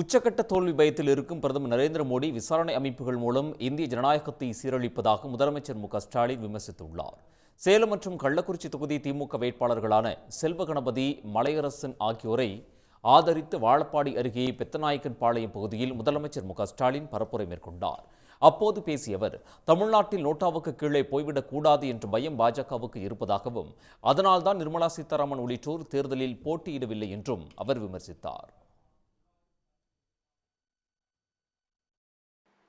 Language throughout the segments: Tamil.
உச்சக்கட்ட தோல்வி பயத்தில் இருக்கும் பிரதமர் நரேந்திர மோடி விசாரணை அமைப்புகள் மூலம் இந்திய ஜனநாயகத்தை சீரழிப்பதாக முதலமைச்சர் மு ஸ்டாலின் விமர்சித்துள்ளார். சேலம் மற்றும் கள்ளக்குறிச்சி தொகுதி திமுக வேட்பாளர்களான செல்வ கணபதி மலையரசன் ஆகியோரை ஆதரித்து வாழப்பாடி அருகே பெத்தநாயக்கன் பாளையம் பகுதியில் முதலமைச்சர் மு ஸ்டாலின் பரப்புரை மேற்கொண்டார். அப்போது பேசிய அவர் தமிழ்நாட்டில் நோட்டாவுக்கு கீழே போய்விடக்கூடாது என்ற பயம் பாஜகவுக்கு இருப்பதாகவும் அதனால்தான் நிர்மலா சீதாராமன் உள்ளிட்டோர் தேர்தலில் போட்டியிடவில்லை என்றும் அவர் விமர்சித்தார்.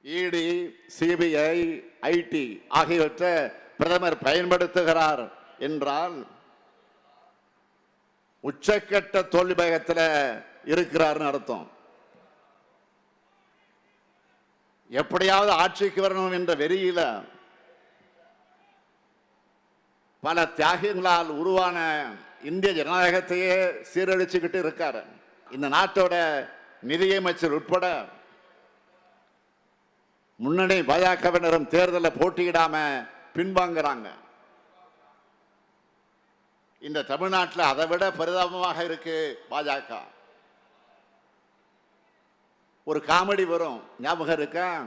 இடி சிபிஐ ஐடி ஆகியவற்றை பிரதமர் பயன்படுத்துகிறார் என்றால் உச்சக்கட்ட தோல்வி பயத்தில் இருக்கிறார்னு அர்த்தம். எப்படியாவது ஆட்சிக்கு வரணும் என்ற வெறியில பல தியாகங்களால் உருவான இந்திய ஜனநாயகத்தையே சீரழிச்சுக்கிட்டு இருக்காரு. இந்த நாட்டோட நிதியமைச்சர் உட்பட முன்னணி பாஜகவினரும் தேர்தலில் போட்டியிடாம பின்வாங்குறாங்க. இந்த தமிழ்நாட்டில் அதை விட பரிதாபமாக இருக்கு பாஜக. ஒரு காமெடி வரும். ஞாபகம் இருக்கா?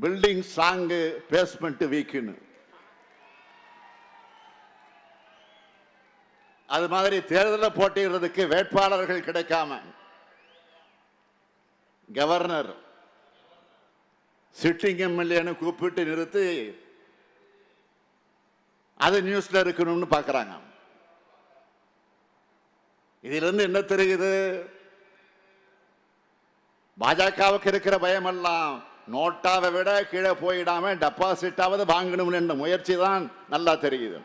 பில்டிங் ஸ்ட்ராங்கு பேஸ்மெண்ட் வீக்குன்னு அது மாதிரி தேர்தலில் போட்டியிடுறதுக்கு வேட்பாளர்கள் கிடைக்காம. கவர்னர் சிட்டிங் எம்எல்ஏன்னு கூப்பிட்டு நிறுத்தி அது நியூஸ்ல இருக்கணும்னு பார்க்குறாங்க இதிலிருந்து என்ன தெரியுது? பாஜகவுக்கு இருக்கிற பயமெல்லாம் நோட்டாவை விட கீழே போயிடாம டெபாசிட்டாவது வாங்கணும்னு என்ற முயற்சி தான் நல்லா தெரியுது.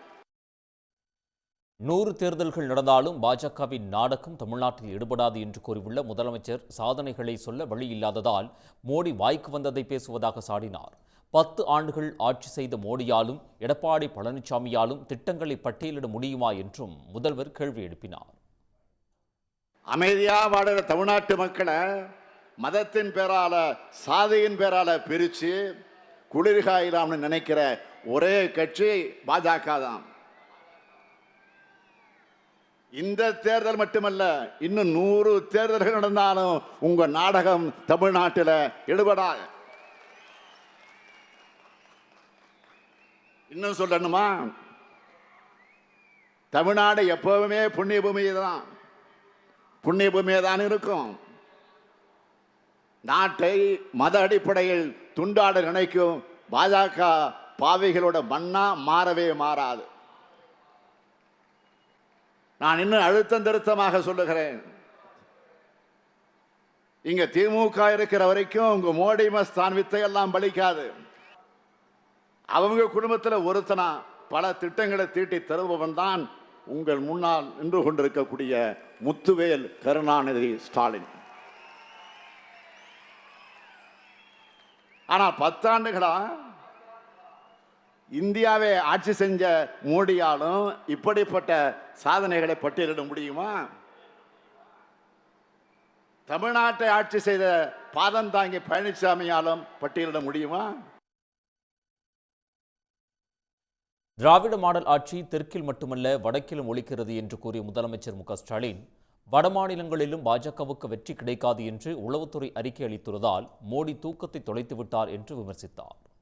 நூறு தேர்தல்கள் நடந்தாலும் பாஜகவின் நாடகம் தமிழ்நாட்டில் ஈடுபடாது என்று கூறியுள்ள முதலமைச்சர் சாதனைகளை சொல்ல வழி இல்லாததால் மோடி வாய்க்கு வந்ததை பேசுவதாக சாடினார். பத்து ஆண்டுகள் ஆட்சி செய்த மோடியாலும் எடப்பாடி பழனிசாமியாலும் திட்டங்களை பட்டியலிட முடியுமா என்றும் முதல்வர் கேள்வி எழுப்பினார். அமைதியா வாடுற தமிழ்நாட்டு மக்களை மதத்தின் பேரால சாதியின் பேரால பிரித்து குளிர்காயிலாம்னு நினைக்கிற ஒரே கட்சி பாஜக தான். இந்த தேர்தல் மட்டுமல்ல இன்னும் நூறு தேர்தல்கள் நடந்தாலும் உங்க நாடகம் தமிழ்நாட்டில் எடுபடாது. இன்னும் சொல்லணுமா? தமிழ்நாடு எப்பவுமே புண்ணிய பூமி தான் புண்ணிய பூமியை தான் இருக்கும். நாட்டை மத அடிப்படையில் துண்டாட நினைக்கும் பாஜக பாவிகளோட மண்ணா மாறவே மாறாது. நான் இன்னும் அழுத்தம் திருத்தமாக சொல்லுகிறேன். இங்க திமுக இருக்கிற வரைக்கும் உங்க மோடி மஸ்தான் வித்தை எல்லாம் பலிக்காது. அவங்க குடும்பத்தில் ஒருத்தனா பல திட்டங்களை தீட்டி தருபவன் தான் உங்கள் முன்னால் நின்று கொண்டிருக்கக்கூடிய முத்துவேல் கருணாநிதி ஸ்டாலின். ஆனால் பத்தாண்டுகளா இந்தியாவை ஆட்சி செஞ்ச மோடியாலும் இப்படிப்பட்ட சாதனைகளை பட்டியலிட முடியுமா? தமிழ்நாட்டை ஆட்சி செய்த பாதம் தாங்கி பழனிசாமியாலும் பட்டியலிட முடியுமா? திராவிட மாடல் ஆட்சி தெற்கில் மட்டுமல்ல வடக்கிலும் ஒழிக்கிறது என்று கூறிய முதலமைச்சர் மு க ஸ்டாலின் வடமாநிலங்களிலும் பாஜகவுக்கு வெற்றி கிடைக்காது என்று உளவுத்துறை அறிக்கை அளித்துள்ளதால் மோடி தூக்கத்தை தொலைத்து விட்டார் என்று விமர்சித்தார்.